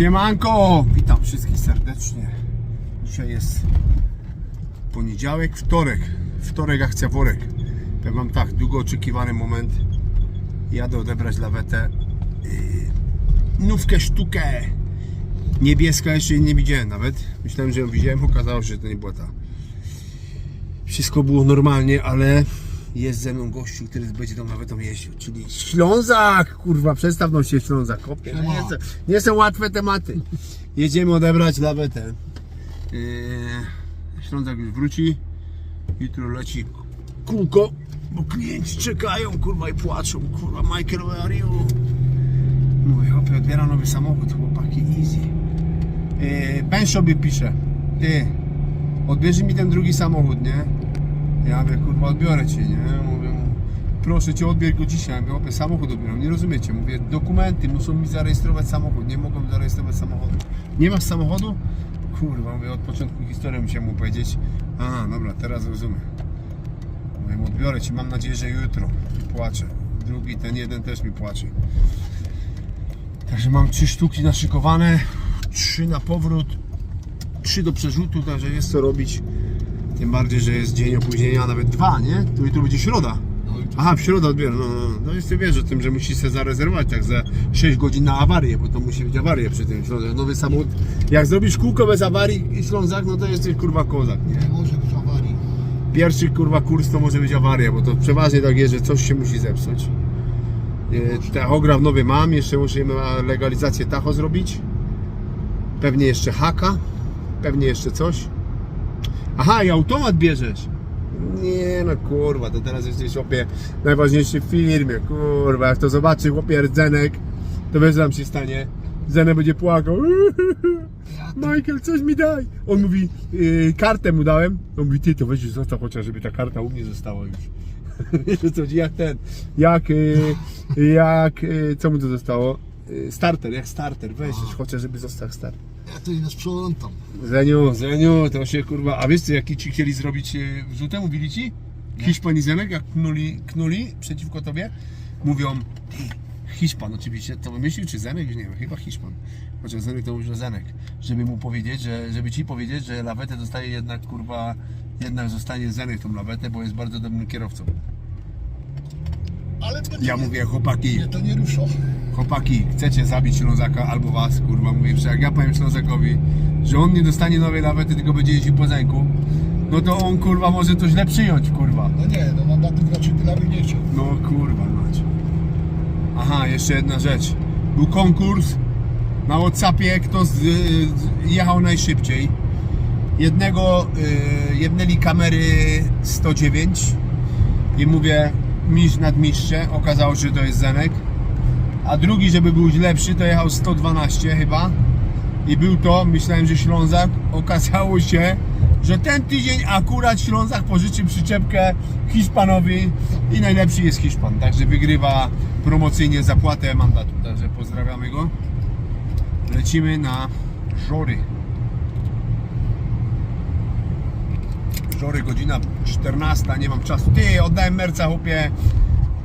Siemanko! Witam wszystkich serdecznie. Dzisiaj jest poniedziałek, wtorek. Wtorek akcja worek. Powiem tak, długo oczekiwany moment. Jadę odebrać lawetę. Yy, Nówkę sztukę. Niebieska jeszcze nie widziałem nawet. Myślałem, że ją widziałem, okazało się, że to nie była ta. Wszystko było normalnie, ale jest ze mną gościu, który będzie tą lawetą jeździł, czyli Ślązak! Kurwa, przedstaw nam się Ślązak. Kopie. No nie, są, nie są łatwe tematy. Jedziemy odebrać lawetę. Yy, Ślązak już wróci. Jutro leci kółko, bo klienci czekają, kurwa, i płaczą. Kurwa, Michael, where are you? Mówię, hopie, odbiera nowy samochód, chłopaki, easy. Yy, ben sobie pisze, ty, odbierze mi ten drugi samochód, nie? Ja mówię, kurwa, odbiorę cię, nie? Mówię mu, proszę cię, odbierz go dzisiaj. Mówię, opie, samochód odbieram, nie rozumiecie? Mówię, dokumenty, muszą mi zarejestrować samochód, nie mogą zarejestrować samochodu. Nie masz samochodu? Kurwa, mówię, od początku historii musiałem mu powiedzieć. A, dobra, teraz rozumiem. Mówię, odbiorę ci, mam nadzieję, że jutro. I płaczę. Drugi, ten jeden też mi płacze. Także mam trzy sztuki naszykowane, trzy na powrót, trzy do przerzutu, także jest co robić. Tym bardziej, że jest dzień opóźnienia, a nawet dwa, nie? Tu jutro będzie środa. Aha, w środę odbieram. No, no, no jeszcze wiesz o tym, że musi się zarezerwować tak za 6 godzin na awarię, bo to musi być awaria przy tym Ślązak. Nowy samochód. Jak zrobisz kółko bez awarii i Ślązak, no to jesteś kurwa kozak, nie? Nie może być awarii. Pierwszy kurwa kurs to może być awaria, bo to przeważnie tak jest, że coś się musi zepsuć. E, Tachograf nowy mam, jeszcze musimy legalizację tacho zrobić. Pewnie jeszcze haka, pewnie jeszcze coś. Aha, i automat bierzesz. Nie no kurwa, to teraz jesteś chłopie najważniejszy w firmie, kurwa, jak to zobaczy chłopie rdzenek, to wiesz co tam się stanie. Zenek będzie płakał. Michael, coś mi daj. On mówi, yy, kartę mu dałem. On mówi, ty to weź już zostaw chociaż, żeby ta karta u mnie została już. Wiesz co jak ten, jak, yy, jak, yy, co mu to zostało? Yy, starter, jak starter, weź już chociaż, żeby został starter. Ja to nie sprzątam. Zeniu, Zeniu, to się kurwa, a wiesz co, jaki ci chcieli zrobić yy, wrzutę, mówili ci? Hiszpan i Zenek, jak knuli, knuli przeciwko tobie, mówią, Hiszpan oczywiście, to wymyślił, czy Zenek, nie wiem, chyba Hiszpan. Chociaż Zenek to mówił, Zenek. Żeby mu powiedzieć, że, żeby ci powiedzieć, że lawetę dostaje jednak, kurwa, jednak zostanie Zenek tą lawetę, bo jest bardzo dobrym kierowcą. Ale to Ja nie, mówię, chłopaki, Nie, to nie. Chłopaki, chcecie zabić Ślązaka albo was, kurwa, mówię, że jak ja powiem Ślązakowi, że on nie dostanie nowej lawety, tylko będzie jeździł po zęku, no to on, kurwa, może to źle przyjąć, kurwa. No nie, no mandatów raczej tyle nie chciał. No kurwa mać. Aha, jeszcze jedna rzecz. Był konkurs na Whatsappie, kto z, z, jechał najszybciej. Jednego, y, jednęli kamery 109 i mówię mistrz nad mistrzem, okazało się, że to jest Zenek. A drugi, żeby był lepszy, to jechał 112 chyba. I był to, myślałem, że Ślązak. Okazało się, że ten tydzień akurat Ślązak pożyczy przyczepkę Hiszpanowi i najlepszy jest Hiszpan. Także wygrywa promocyjnie zapłatę mandatu. Także pozdrawiamy go. Lecimy na Żory. Żory, godzina 14, nie mam czasu. Ty, oddałem merca, chłopie.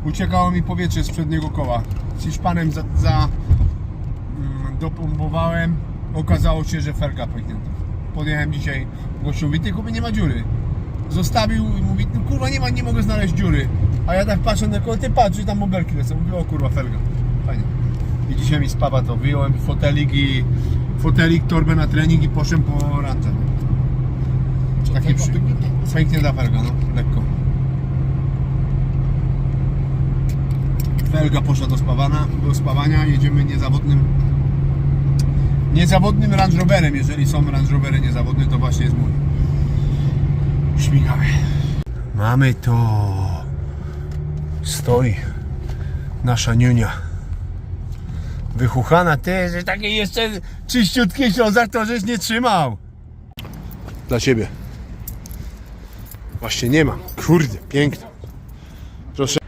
Uciekało mi powietrze z przedniego koła. Z Hiszpanem za, za mm, dopompowałem. Okazało się, że felga pęknięta. Podjechałem dzisiaj gościowi, ty kupy nie ma dziury. Zostawił i mówi, no kurwa nie ma, nie mogę znaleźć dziury. A ja tak patrzę na koło, ty patrz, tam bąbelki lecą. Mówię, o kurwa felga. Fajnie. I dzisiaj mi spawa to wyjąłem fotelik i fotelik, torbę na trening i poszedłem po rantę. Co, Taki przy... pęknięta? Pęknięta felga, no, lekko. Felga poszła do spawana, do spawania, jedziemy niezawodnym niezawodnym Range Roverem, jeżeli są Range Rovery niezawodne, to właśnie jest mój. Śmigamy. Mamy to. Stoi nasza niunia. Wychuchana ty, że takie jeszcze czyściutkie ślązak to żeś nie trzymał. Dla ciebie. Właśnie nie mam. Kurde, piękne. Proszę.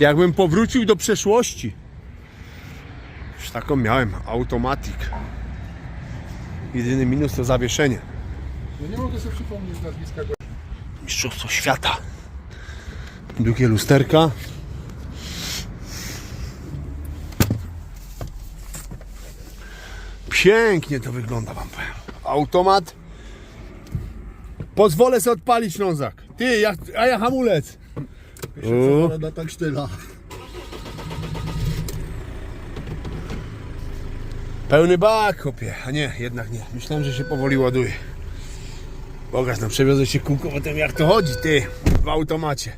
Jakbym powrócił do przeszłości. Już taką miałem, automatik. Jedyny minus to zawieszenie. Ja nie mogę sobie przypomnieć nazwiska go. Mistrzostwo świata. Długie lusterka. Pięknie to wygląda wam powiem. Automat. Pozwolę sobie odpalić Ślązak. Ty, ja, a ja hamulec. O. Na tak sztyla. Pełny bak, chłopie. A nie, jednak nie. Myślałem, że się powoli ładuje. Bogaż, no przewiozę się kółko potem jak to chodzi, ty, w automacie.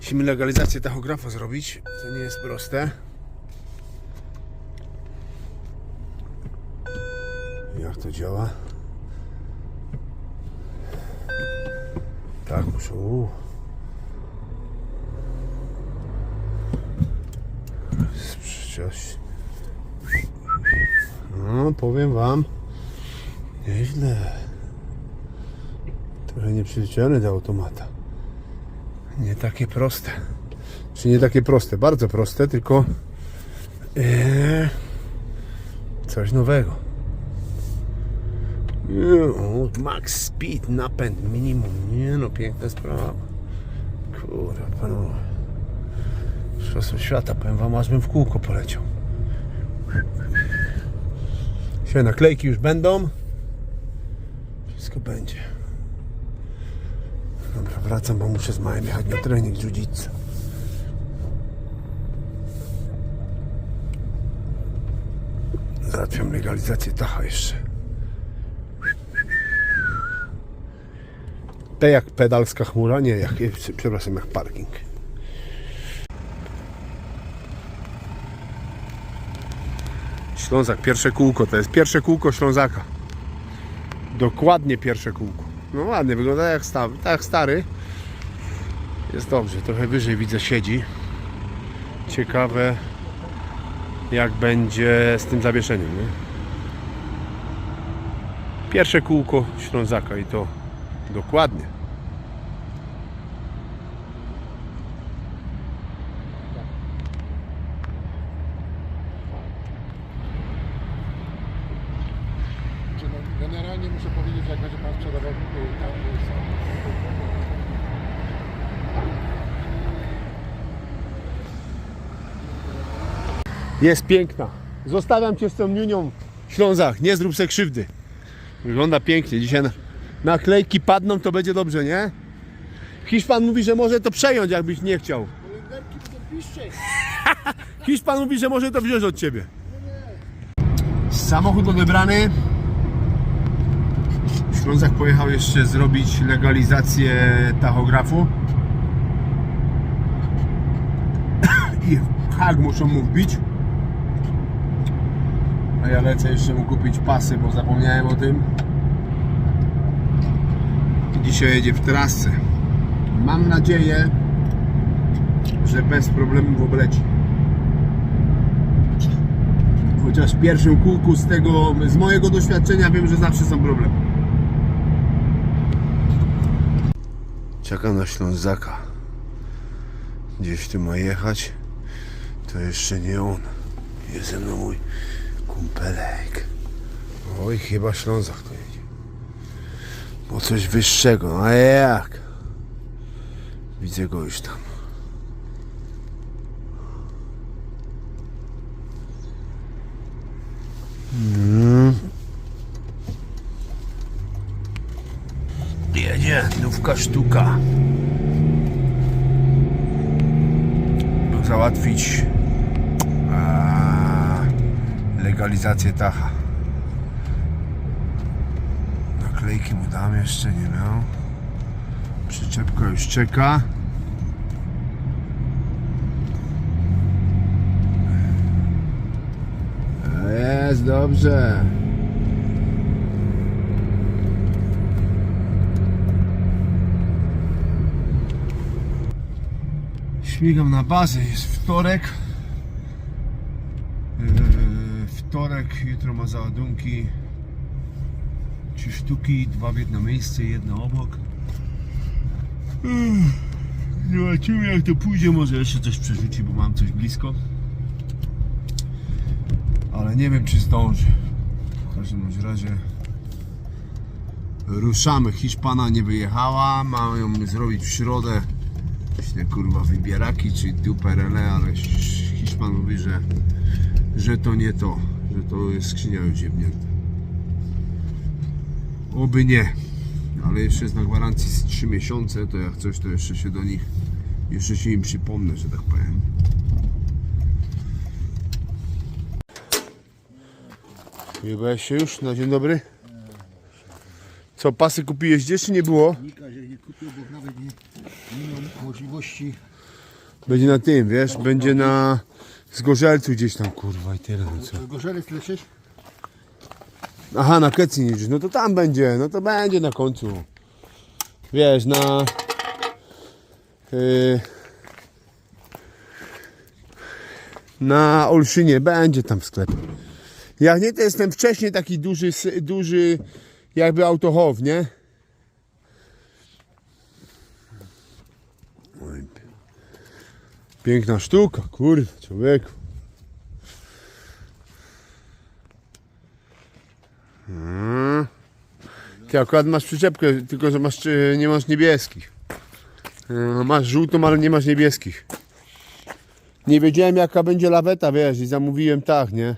Musimy legalizację tachografa zrobić. To nie jest proste. Jak to działa? Tak, muszę. Coś. No, powiem wam. Nieźle. Trochę nieprzyzwyczajony do automata. Nie takie proste. Czy nie takie proste? Bardzo proste, tylko eee, coś nowego. Nie, o, max speed, napęd, minimum. Nie no, piękna sprawa. Kurwa, panowie. Mistrzostwo świata, powiem wam, aż bym w kółko poleciał. Się naklejki już będą. Wszystko będzie. Dobra, wracam, bo muszę z małym jechać na trening jiu-jitsu. Załatwiam legalizację tacha jeszcze. Te jak pedalska chmura, nie, jak, przepraszam, jak parking. Ślązak, pierwsze kółko, to jest pierwsze kółko Ślązaka. Dokładnie pierwsze kółko. No ładnie, wygląda jak, sta, tak stary. Jest dobrze, trochę wyżej widzę siedzi. Ciekawe jak będzie z tym zawieszeniem. Nie? Pierwsze kółko Ślązaka i to dokładnie. Czy no, generalnie muszę powiedzieć, jak będzie pan sprzedawał y, tam y. Jest piękna. Zostawiam cię z tą niunią w Ślązach. Nie zrób se krzywdy. Wygląda pięknie. Dzisiaj na, naklejki padną, to będzie dobrze, nie? Hiszpan mówi, że może to przejąć, jakbyś nie chciał. Hiszpan mówi, że może to wziąć od ciebie. Samochód odebrany. Ślązak pojechał jeszcze zrobić legalizację tachografu. I hak muszą mu wbić. A ja lecę jeszcze mu kupić pasy, bo zapomniałem o tym. Dzisiaj jedzie w trasę. Mam nadzieję, że bez problemów obleci. Chociaż w pierwszym kółku z tego, z mojego doświadczenia wiem, że zawsze są problemy. Czekam na Ślązaka. Gdzieś tu ma jechać. To jeszcze nie on. Jest ze mną mój kumpelek. Oj, chyba Ślązak to jedzie. Bo coś wyższego. A jak? Widzę go już tam. Nówka sztuka. Załatwić a, legalizację tacha. Naklejki mu dam jeszcze, nie miał. Przyczepka już czeka. Jest dobrze. Śmigam na bazę, jest wtorek. Yy, wtorek, jutro ma załadunki. Trzy sztuki, dwa w jedno miejsce, jedno obok. Yy, Zobaczymy jak to pójdzie, może jeszcze coś przerzuci, bo mam coś blisko. Ale nie wiem czy zdążę. W każdym razie ruszamy. Hiszpana nie wyjechała, mają ją zrobić w środę. Te kurwa wybieraki czy duperele, ale Hisz- Hiszpan mówi, że, że to nie to, że to jest skrzynia już. Oby nie, ale jeszcze jest na gwarancji z 3 miesiące, to jak coś to jeszcze się do nich, jeszcze się im przypomnę, że tak powiem. Jebałeś się już na dzień dobry? Co, pasy kupiłeś gdzieś czy nie było? Nika, że nie kupił, bo nawet nie, nie miał możliwości. Będzie na tym, wiesz, będzie na Zgorzelcu gdzieś tam, kurwa i tyle, no co. Gorzelec lecieć? Aha, na Kecji nie no to tam będzie, no to będzie na końcu. Wiesz, na... Yy, na Olszynie będzie tam sklep. Jak nie, to jestem wcześniej taki duży, duży jakby autochow, nie? Oj, Piękna sztuka, kurwa, człowieku. Mm. Ty akurat masz przyczepkę, tylko że masz, nie masz niebieskich. E, Masz żółtą, ale nie masz niebieskich. Nie wiedziałem jaka będzie laweta, wiesz, i zamówiłem tak, nie?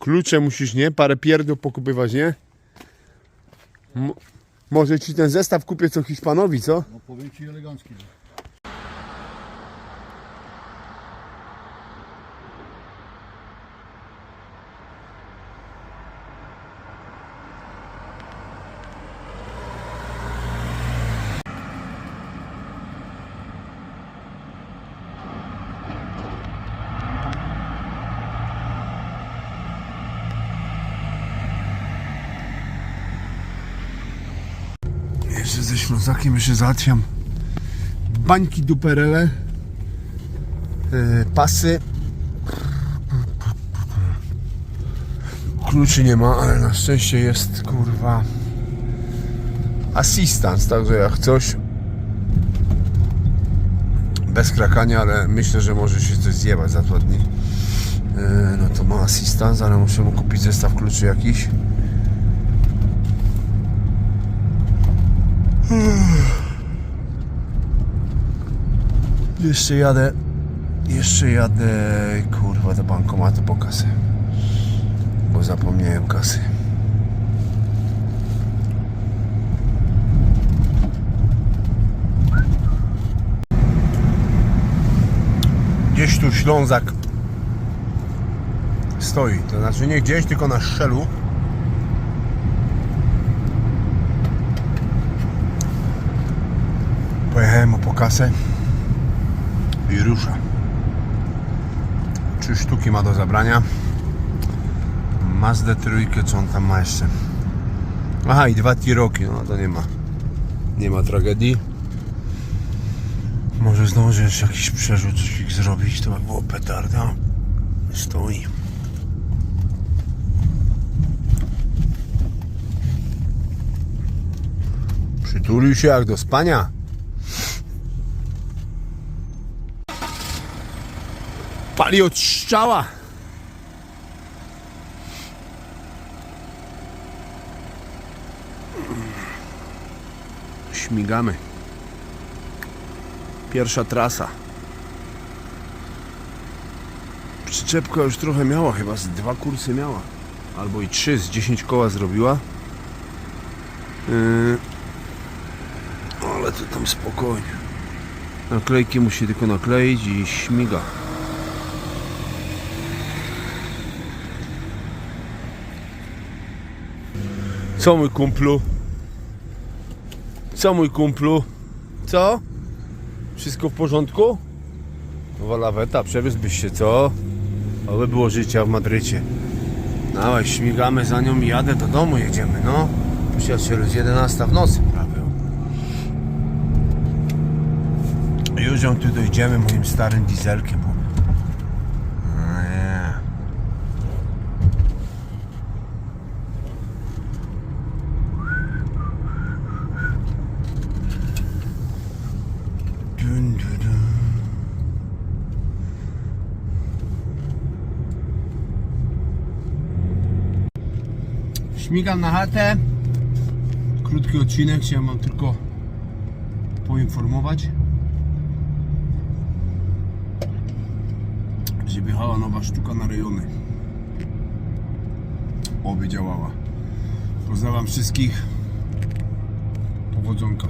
Klucze musisz, nie? Parę pierdół pokupywać, nie? M- może ci ten zestaw kupię co Hiszpanowi, co? No powiem ci elegancki. Jeszcze ze Ślązakiem jeszcze załatwiam bańki duperele, e, pasy. Kluczy nie ma, ale na szczęście jest kurwa asystans, także jak coś bez krakania, ale myślę, że może się coś zjebać za dwa dni. E, No to ma asystans, ale muszę mu kupić zestaw kluczy jakiś. Jeszcze jadę. Jeszcze jadę kurwa do bankomatu po kasę. Bo zapomniałem kasy. Gdzieś tu Ślązak stoi. To znaczy nie gdzieś, tylko na szczelu. Pojechałem mu po kasę i rusza. Trzy sztuki ma do zabrania. Mazdę trójkę, co on tam ma jeszcze? Aha, i dwa tiroki, no to nie ma. Nie ma tragedii. Może zdąży jeszcze jakiś przerzut ich zrobić, to by było petarda. Stoi. Przytulił się jak do spania. Pali od strzała. Śmigamy. Pierwsza trasa. Przyczepka już trochę miała, chyba z dwa kursy miała. Albo i trzy, z 10 koła zrobiła. Yy, ale to tam spokojnie. Naklejki musi tylko nakleić i śmiga. Co mój kumplu? Co mój kumplu? Co? Wszystko w porządku? Nowa laweta, przewiózłbyś się, co? Oby było życia w Madrycie. Dawaj, śmigamy za nią i jadę do domu, jedziemy, no. Przyjacielu, z 11 w nocy prawie. Już ją tu dojdziemy moim starym dieselkiem. No nie. Dun, dun, dun. Śmigam na chatę. Krótki odcinek, chciałem wam tylko poinformować, że wjechała nowa sztuka na rejony. Oby działała. Pozdrawiam wszystkich. Powodzonka.